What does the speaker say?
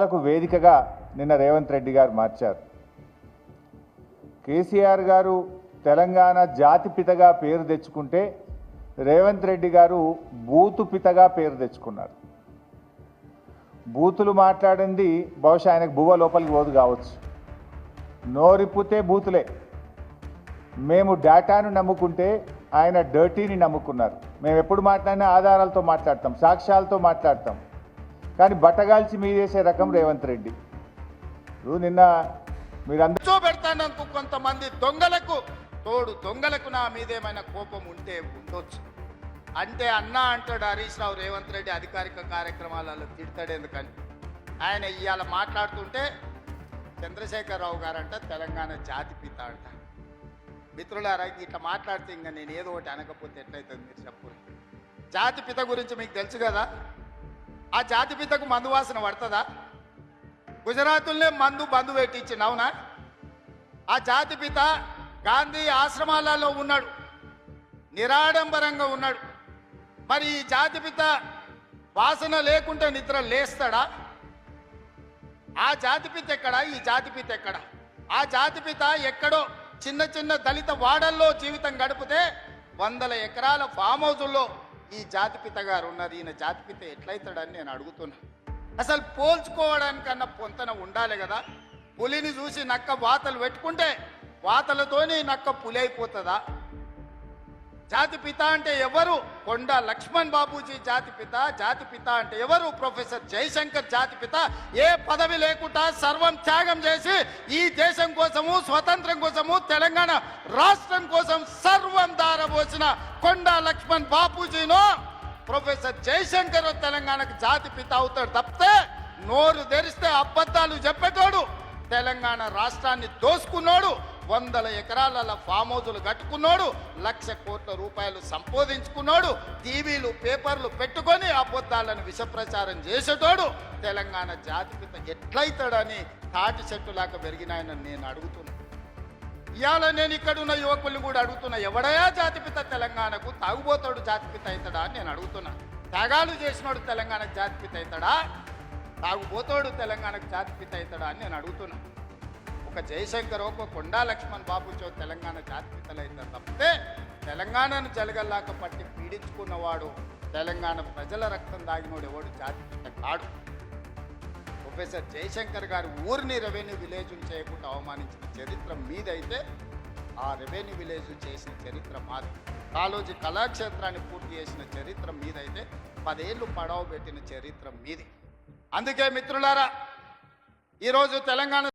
లకు వేదికగా నిన్న రేవంత్ రెడ్డి గారు మార్చారు. కేసీఆర్ గారు తెలంగాణ జాతి పితగా పేరు తెచ్చుకుంటే రేవంత్ రెడ్డి గారు బూతు పితగా పేరు తెచ్చుకున్నారు. బూతులు మాట్లాడింది బహుశా ఆయనకు బువ్వ లోపలికి పోదు కావచ్చు. నోరిప్పితే బూతులే. మేము డేటాను నమ్ముకుంటే ఆయన డర్టీని నమ్ముకున్నారు. మేము ఎప్పుడు మాట్లాడినా ఆధారాలతో మాట్లాడతాం సాక్ష్యాలతో మాట్లాడతాం. కానీ బట్టగాల్చి మీదేసే రకం రేవంత్ రెడ్డి. ఇప్పుడు నిన్న మీరందరూ కూర్చోబెడతానందుకు కొంతమంది దొంగలకు తోడు దొంగలకు నా మీదేమైనా కోపం ఉంటే ఉండొచ్చు. అంటే అన్నా అంటాడు హరీష్ రావు రేవంత్ రెడ్డి అధికారిక కార్యక్రమాలలో తిడతాడు ఎందుకని ఆయన ఇవాళ మాట్లాడుతుంటే చంద్రశేఖరరావు గారంట తెలంగాణ జాతి పిత అంట. మిత్రులారా ఇట్లా మాట్లాడితే ఇంకా నేను ఏదో ఒకటి అనకపోతే ఎట్లయితుంది మీరు చెప్పు. జాతి పిత గురించి మీకు తెలుసు కదా? ఆ జాతి పితకు మందు వాసన పడుతుందా? గుజరాతుల్నే మందు బంధు పెట్టించింది అవునా? ఆ జాతి పిత గాంధీ ఆశ్రమాలలో ఉన్నాడు నిరాడంబరంగా ఉన్నాడు. మరి ఈ జాతి పిత వాసన లేకుంటే నిద్ర లేస్తాడా? ఆ జాతి పిత ఎక్కడ? ఈ జాతి పిత ఎక్కడ? ఆ జాతి పిత ఎక్కడో చిన్న చిన్న దళిత వాడల్లో జీవితం గడిపితే వందల ఎకరాల ఫామ్ హౌజుల్లో ఈ జాతిపిత గారు ఉన్నారు ఈయన జాతిపిత ఎట్లయితాడని నేను అడుగుతున్నా. అసలు పోల్చుకోవడానికన్నా పొంతన ఉండాలి కదా. పులిని చూసి నక్క వాతలు పెట్టుకుంటే వాతలతోనే నక్క పులి అయిపోతుందా? జాతి పిత అంటే ఎవరు? కొండ లక్ష్మణ్ బాబూజీ జాతి పిత జాతి పిత అంటే ఎవరు? ప్రొఫెసర్ జయశంకర్ జాతి పిత. ఏ పదవి లేకుండా సర్వం త్యాగం చేసి ఈ దేశం కోసము స్వతంత్రం కోసము తెలంగాణ రాష్ట్రం కోసం సర్వం కొండా లక్ష్మణ్ బాపూజీను ప్రొఫెసర్ జయశంకర్ తెలంగాణకు జాతి పిత అవుతాడు తప్పితే నోరు తెరిస్తే అబద్ధాలు చెప్పేటోడు. తెలంగాణ రాష్ట్రాన్ని దోసుకున్నాడు వందల ఎకరాల ఫామ్ హౌజులు కట్టుకున్నాడు లక్ష కోట్ల రూపాయలు సంపాదించుకున్నాడు టీవీలు పేపర్లు పెట్టుకొని అబద్ధాలను విషప్రచారం చేసేటోడు. తెలంగాణ జాతిపిత ఎట్లయితాడని తాటి చెట్టులాగా పెరిగినాయని నేను అడుగుతున్నాను ఇవాళ నేను ఇక్కడ ఉన్న యువకుల్ని కూడా అడుగుతున్నా ఎవడయా జాతిపిత తెలంగాణకు తాగుబోతాడు జాతిపిత అవుతాడా అని నేను అడుగుతున్నా. త్యాగాలు చేసినోడు తెలంగాణకు జాతిపిత అవుతాడా? తాగుబోతాడు తెలంగాణకు జాతిపిత అవుతాడా అని నేను అడుగుతున్నా. ఒక జయశంకర్ ఒక కొండా లక్ష్మణ్ బాబుచో తెలంగాణ జాతిపితలు అవుతారు తప్పితే తెలంగాణను జలగల్లాక పట్టి పీడించుకున్నవాడు తెలంగాణ ప్రజల రక్తం దాగినోడు ఎవడు? జాతిపిత కాడు. ప్రొఫెసర్ జయశంకర్ గారు ఊరిని రెవెన్యూ విలేజ్ చేయకుండా అవమానించిన చరిత్ర మీదైతే ఆ రెవెన్యూ విలేజ్ చేసిన చరిత్ర మాది. కాలోజీ కళాక్షేత్రాన్ని పూర్తి చేసిన చరిత్ర మీదైతే పదేళ్ళు పడవ పెట్టిన చరిత్ర మీది. అందుకే మిత్రులారా ఈరోజు తెలంగాణ